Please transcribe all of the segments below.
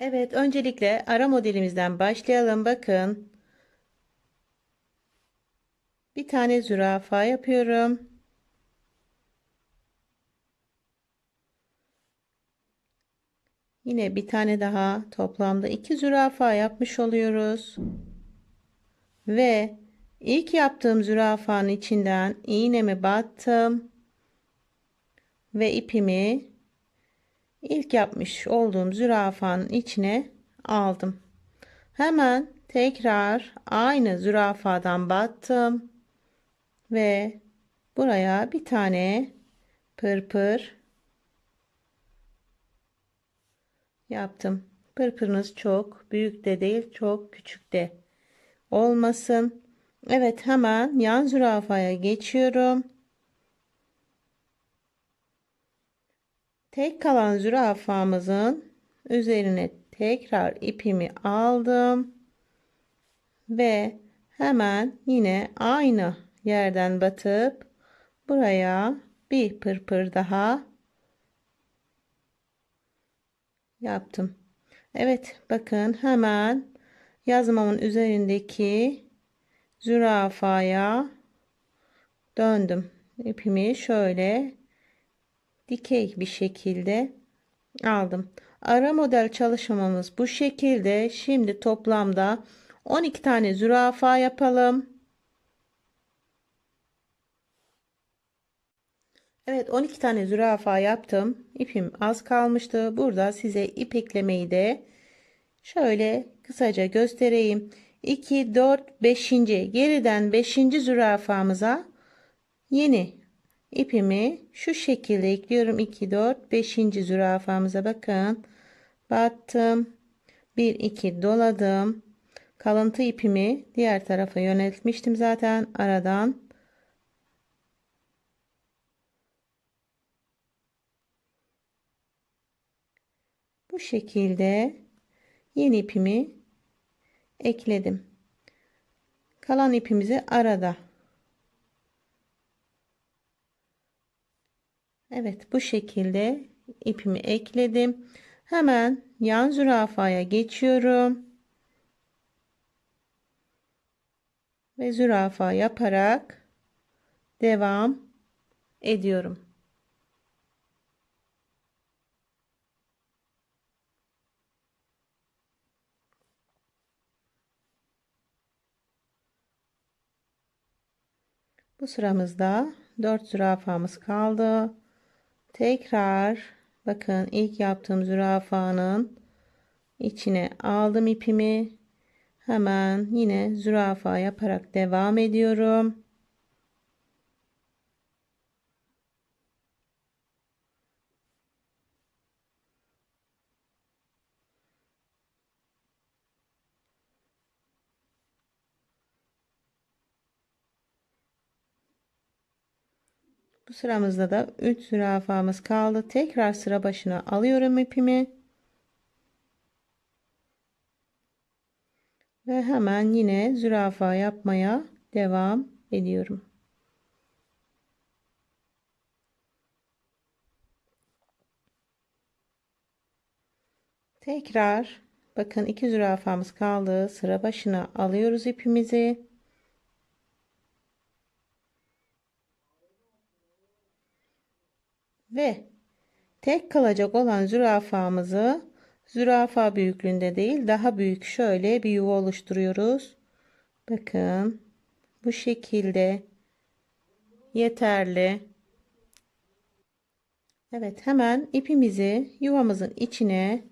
Evet, öncelikle ara modelimizden başlayalım. Bakın. Bir tane zürafa yapıyorum. Yine bir tane daha toplamda iki zürafa yapmış oluyoruz. Ve ilk yaptığım zürafanın içinden iğnemi battım. Ve ipimi ilk yapmış olduğum zürafanın içine aldım. Hemen tekrar aynı zürafadan battım ve buraya bir tane pırpır yaptım. Pırpırınız çok büyük de değil, çok küçük de olmasın. Evet, hemen yan zürafaya geçiyorum. Tek kalan zürafamızın üzerine tekrar ipimi aldım ve hemen yine aynı yerden batıp buraya bir pırpır daha yaptım. Evet bakın hemen yazmamın üzerindeki zürafaya döndüm. İpimi şöyle dikey bir şekilde aldım. Ara model çalışmamız bu şekilde. Şimdi toplamda 12 tane zürafa yapalım. Evet 12 tane zürafa yaptım. İpim az kalmıştı. Burada size ip eklemeyi de şöyle kısaca göstereyim. 2, 4, 5. geriden 5. zürafamıza yeni ipimi şu şekilde ekliyorum. 2 4 5. zürafamıza bakın. Battım. 1 2 doladım. Kalıntı ipimi diğer tarafa yöneltmiştim zaten. Aradan bu şekilde yeni ipimi ekledim. Kalan ipimizi arada Evet bu şekilde ipimi ekledim. Hemen yan zürafaya geçiyorum. Ve zürafa yaparak devam ediyorum. Bu sıramızda 4 zürafamız kaldı. Tekrar bakın ilk yaptığım zürafanın içine aldım ipimi. Hemen yine zürafa yaparak devam ediyorum. Sıramızda da 3 zürafamız kaldı. Tekrar sıra başına alıyorum ipimi. Ve hemen yine zürafa yapmaya devam ediyorum. Tekrar bakın iki zürafamız kaldı. Sıra başına alıyoruz ipimizi. Ve tek kalacak olan zürafamızı zürafa büyüklüğünde değil daha büyük şöyle bir yuva oluşturuyoruz. Bakın bu şekilde yeterli. Evet hemen ipimizi yuvamızın içine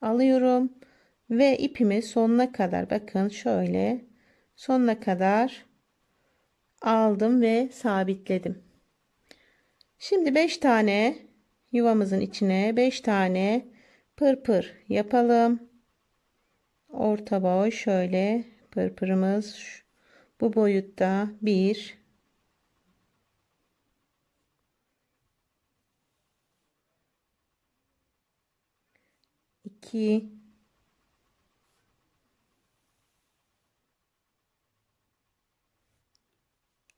alıyorum ve ipimi sonuna kadar bakın şöyle sonuna kadar aldım ve sabitledim. Şimdi 5 tane yuvamızın içine 5 tane pırpır yapalım. Orta boy şöyle pırpırımız bu boyutta 1 2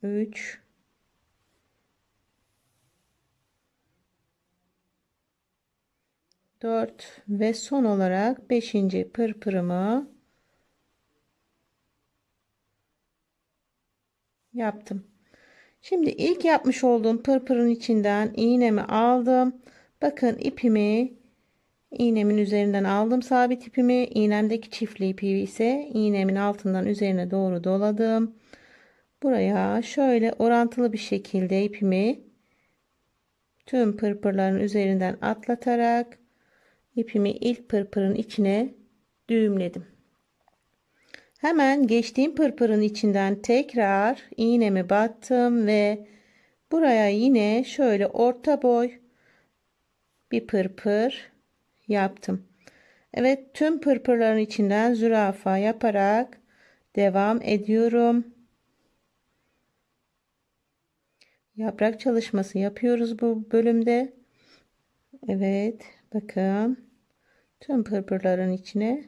3 4 4 ve son olarak 5. pırpırımı yaptım. Şimdi ilk yapmış olduğum pırpırın içinden iğnemi aldım. Bakın ipimi iğnemin üzerinden aldım sabit ipimi. İğnemdeki çiftli ipi ise iğnemin altından üzerine doğru doladım. Buraya şöyle orantılı bir şekilde ipimi tüm pırpırların üzerinden atlatarak ipimi ilk pırpırın içine düğümledim. Hemen geçtiğim pırpırın içinden tekrar iğnemi battım ve buraya yine şöyle orta boy bir pırpır yaptım. Evet tüm pırpırların içinden zürafa yaparak devam ediyorum. Yaprak çalışması yapıyoruz bu bölümde. Evet bakın tüm pırpırların içine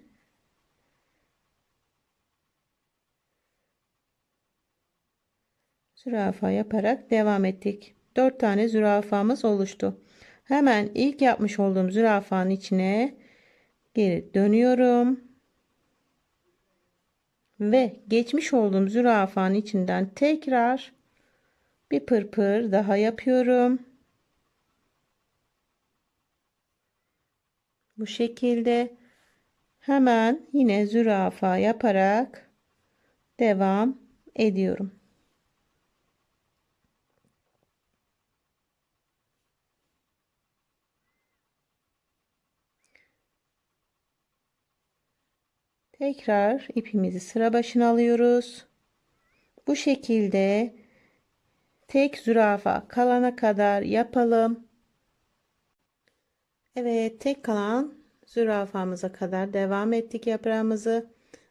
zürafa yaparak devam ettik. 4 tane zürafamız oluştu. Hemen ilk yapmış olduğum zürafanın içine geri dönüyorum. Ve geçmiş olduğum zürafanın içinden tekrar bir pırpır daha yapıyorum. Bu şekilde hemen yine zürafa yaparak devam ediyorum. Tekrar ipimizi sıra başına alıyoruz. Bu şekilde tek zürafa kalana kadar yapalım. Evet tek kalan zürafamıza kadar devam ettik yaprağımızı.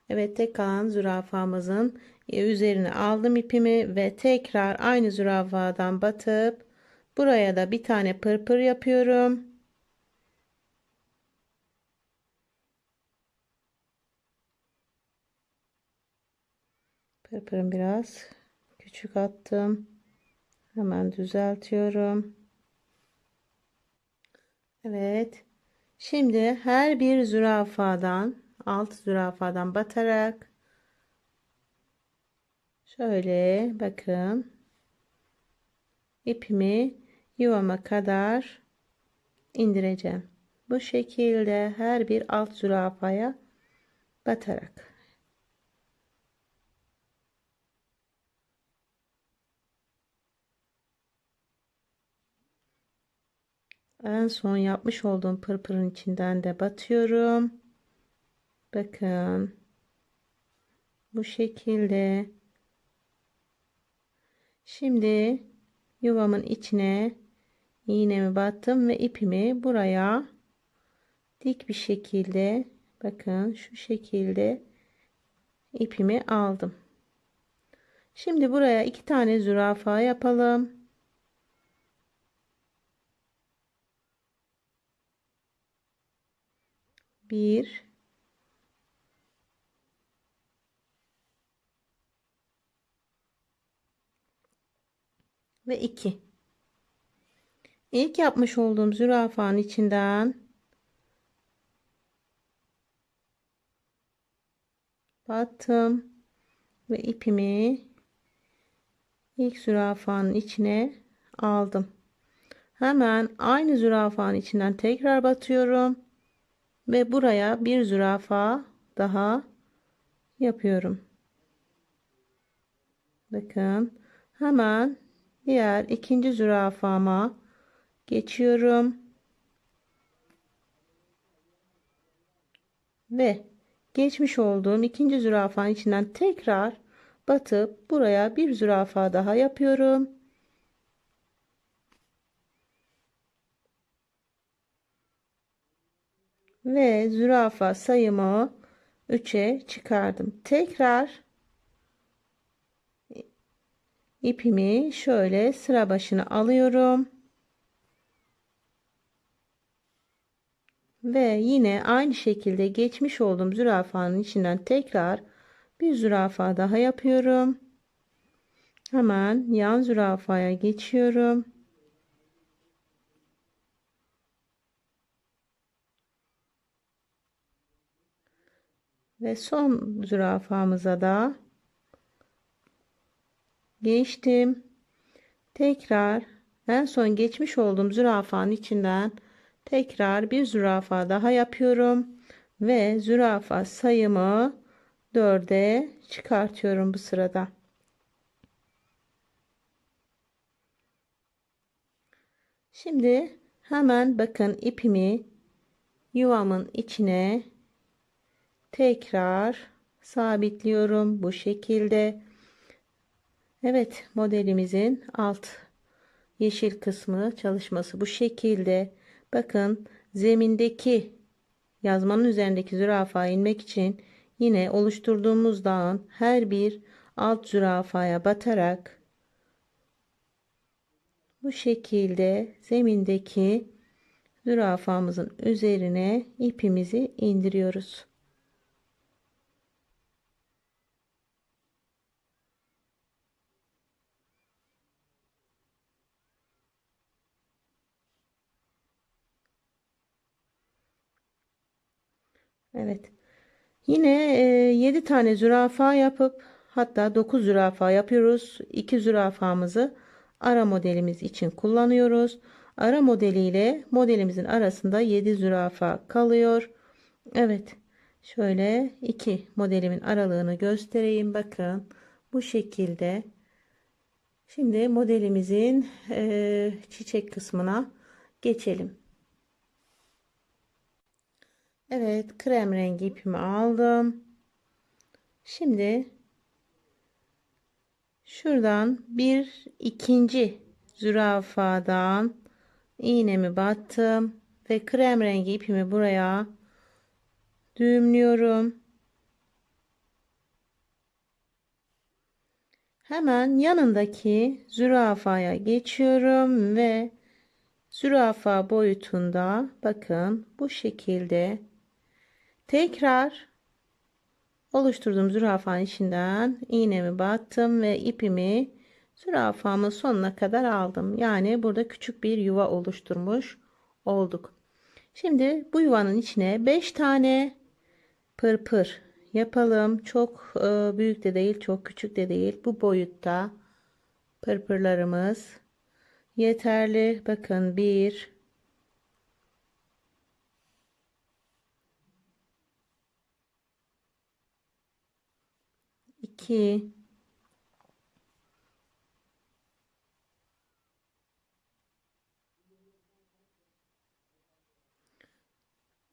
Evet tek kalan zürafamızın üzerine aldım ipimi ve tekrar aynı zürafadan batıp buraya da bir tane pırpır yapıyorum. Pırpırım biraz küçük attım. Hemen düzeltiyorum. Evet. Şimdi her bir zürafadan alt zürafadan batarak şöyle bakın ipimi yuvama kadar indireceğim. Bu şekilde her bir alt zürafaya batarak. En son yapmış olduğum pırpırın içinden de batıyorum. Bakın. Bu şekilde. Şimdi yuvamın içine iğnemi battım ve ipimi buraya dik bir şekilde bakın şu şekilde ipimi aldım. Şimdi buraya iki tane zürafa yapalım. Bir ve iki. İlk yapmış olduğum zürafanın içinden battım ve ipimi ilk zürafanın içine aldım. Hemen aynı zürafanın içinden tekrar batıyorum ve buraya bir zürafa daha yapıyorum. Bakın hemen diğer ikinci zürafama geçiyorum. Ve geçmiş olduğum ikinci zürafanın içinden tekrar batıp buraya bir zürafa daha yapıyorum. Ve zürafa sayımı 3'e çıkardım. Tekrar ipimi şöyle sıra başına alıyorum. Ve yine aynı şekilde geçmiş olduğum zürafanın içinden tekrar bir zürafa daha yapıyorum. Hemen yan zürafaya geçiyorum. Ve son zürafamıza da geçtim. Tekrar en son geçmiş olduğum zürafanın içinden tekrar bir zürafa daha yapıyorum ve zürafa sayımı 4'e çıkartıyorum bu sırada. Şimdi hemen bakın ipimi yuvamın içine tekrar sabitliyorum bu şekilde. Evet modelimizin alt yeşil kısmı çalışması bu şekilde. Bakın zemindeki yazmanın üzerindeki zürafa inmek için yine oluşturduğumuz dağın her bir alt zürafaya batarak bu şekilde zemindeki zürafamızın üzerine ipimizi indiriyoruz. Evet. Yine e, 7 tane zürafa yapıp hatta 9 zürafa yapıyoruz. 2 zürafamızı ara modelimiz için kullanıyoruz. Ara modeliyle modelimizin arasında 7 zürafa kalıyor. Evet. Şöyle iki modelimin aralığını göstereyim. Bakın bu şekilde. Şimdi modelimizin e, çiçek kısmına geçelim. Evet krem rengi ipimi aldım. Şimdi şuradan bir ikinci zürafadan iğnemi battım ve krem rengi ipimi buraya düğümlüyorum. Hemen yanındaki zürafaya geçiyorum ve zürafa boyutunda bakın bu şekilde Tekrar oluşturduğum zürafanın içinden iğnemi battım ve ipimi zürafamın sonuna kadar aldım. Yani burada küçük bir yuva oluşturmuş olduk. Şimdi bu yuvanın içine 5 tane pırpır yapalım. Çok e, büyük de değil, çok küçük de değil. Bu boyutta pırpırlarımız yeterli. Bakın 1 2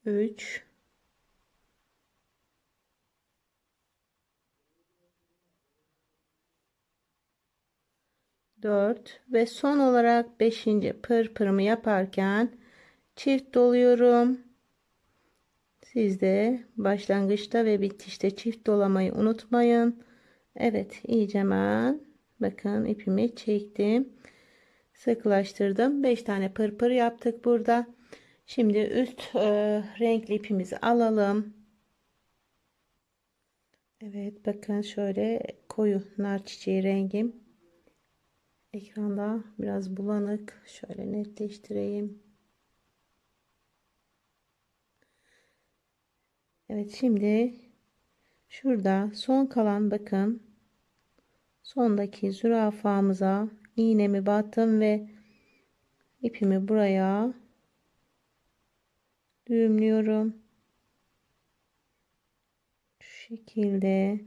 3 4 ve son olarak 5. pırpırımı yaparken çift doluyorum. Siz de başlangıçta ve bitişte çift dolamayı unutmayın. Evet iyice hemen bakın ipimi çektim. Sıklaştırdım. 5 tane pırpır yaptık burada. Şimdi üst e, renkli ipimizi alalım. Evet bakın şöyle koyu nar çiçeği rengim. Ekranda biraz bulanık. Şöyle netleştireyim. Evet şimdi şurada son kalan bakın sondaki zürafamıza iğnemi battım ve ipimi buraya düğümlüyorum. Şu şekilde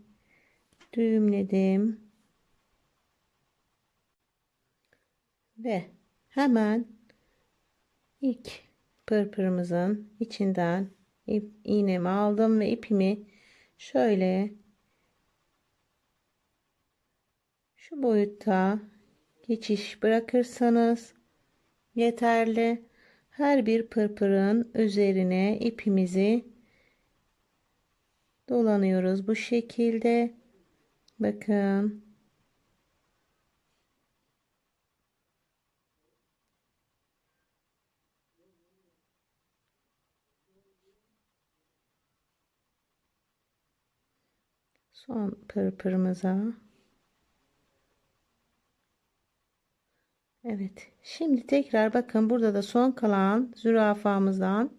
düğümledim. Ve hemen ilk pırpırımızın içinden ip, iğnemi aldım ve ipimi şöyle şu boyutta geçiş bırakırsanız yeterli. Her bir pırpırın üzerine ipimizi dolanıyoruz bu şekilde. Bakın. son pırpırımıza Evet şimdi tekrar bakın burada da son kalan zürafamızdan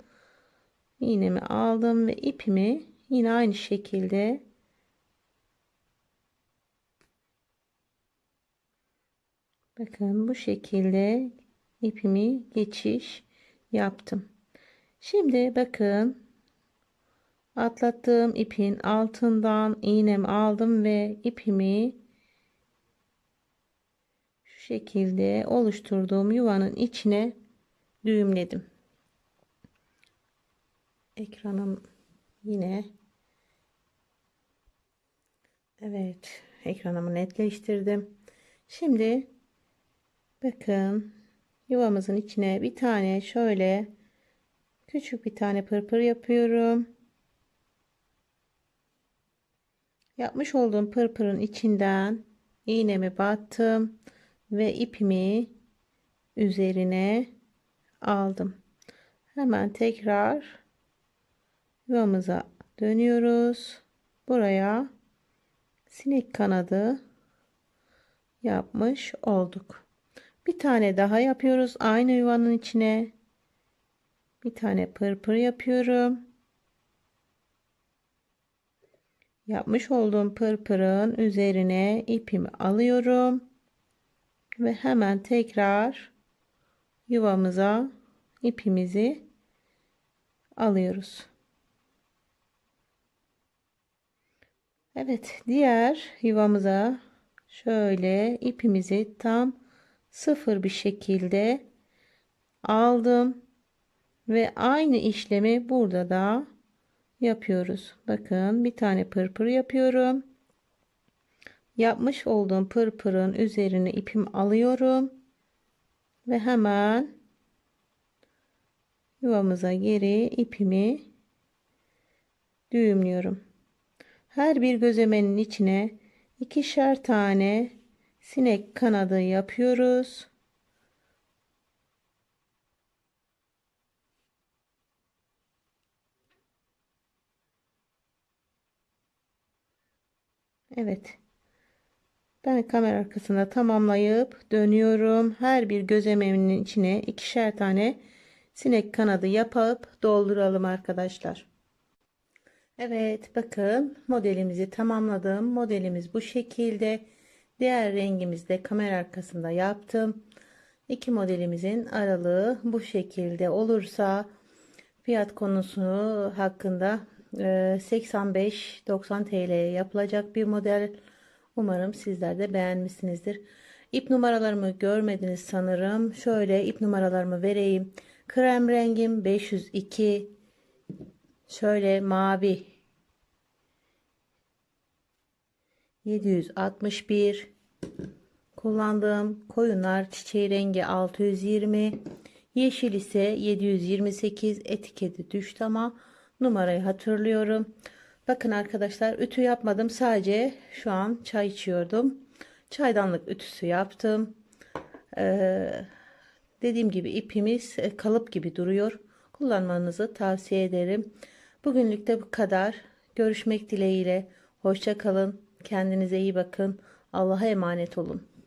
iğnemi aldım ve ipimi yine aynı şekilde bakın bu şekilde ipimi geçiş yaptım. Şimdi bakın atlattığım ipin altından iğnemi aldım ve ipimi şekilde oluşturduğum yuvanın içine düğümledim. Ekranım yine Evet ekranımı netleştirdim. Şimdi bakın yuvamızın içine bir tane şöyle küçük bir tane pırpır yapıyorum. Yapmış olduğum pırpırın içinden iğnemi battım ve ipimi üzerine aldım. Hemen tekrar yuvamıza dönüyoruz. Buraya sinek kanadı yapmış olduk. Bir tane daha yapıyoruz aynı yuvanın içine. Bir tane pırpır yapıyorum. Yapmış olduğum pırpırın üzerine ipimi alıyorum ve hemen tekrar yuvamıza ipimizi alıyoruz. Evet, diğer yuvamıza şöyle ipimizi tam sıfır bir şekilde aldım ve aynı işlemi burada da yapıyoruz. Bakın bir tane pırpır yapıyorum. Yapmış olduğum pırpırın üzerine ipim alıyorum ve hemen yuvamıza geri ipimi düğümlüyorum. Her bir gözlemenin içine ikişer tane sinek kanadı yapıyoruz. Evet. Ben kamera arkasında tamamlayıp dönüyorum. Her bir gözememin içine ikişer tane sinek kanadı yapıp dolduralım arkadaşlar. Evet bakın modelimizi tamamladım. Modelimiz bu şekilde. Diğer rengimizde kamera arkasında yaptım. İki modelimizin aralığı bu şekilde olursa fiyat konusu hakkında 85-90 TL'ye yapılacak bir model. Umarım sizler de beğenmişsinizdir. İp numaralarımı görmediniz sanırım. Şöyle ip numaralarımı vereyim. Krem rengim 502. Şöyle mavi 761 kullandığım koyunlar çiçeği rengi 620 yeşil ise 728 etiketi düştü ama numarayı hatırlıyorum bakın arkadaşlar ütü yapmadım. Sadece şu an çay içiyordum. Çaydanlık ütüsü yaptım. Ee, dediğim gibi ipimiz e, kalıp gibi duruyor. Kullanmanızı tavsiye ederim. Bugünlük de bu kadar. Görüşmek dileğiyle. Hoşça kalın. Kendinize iyi bakın. Allah'a emanet olun.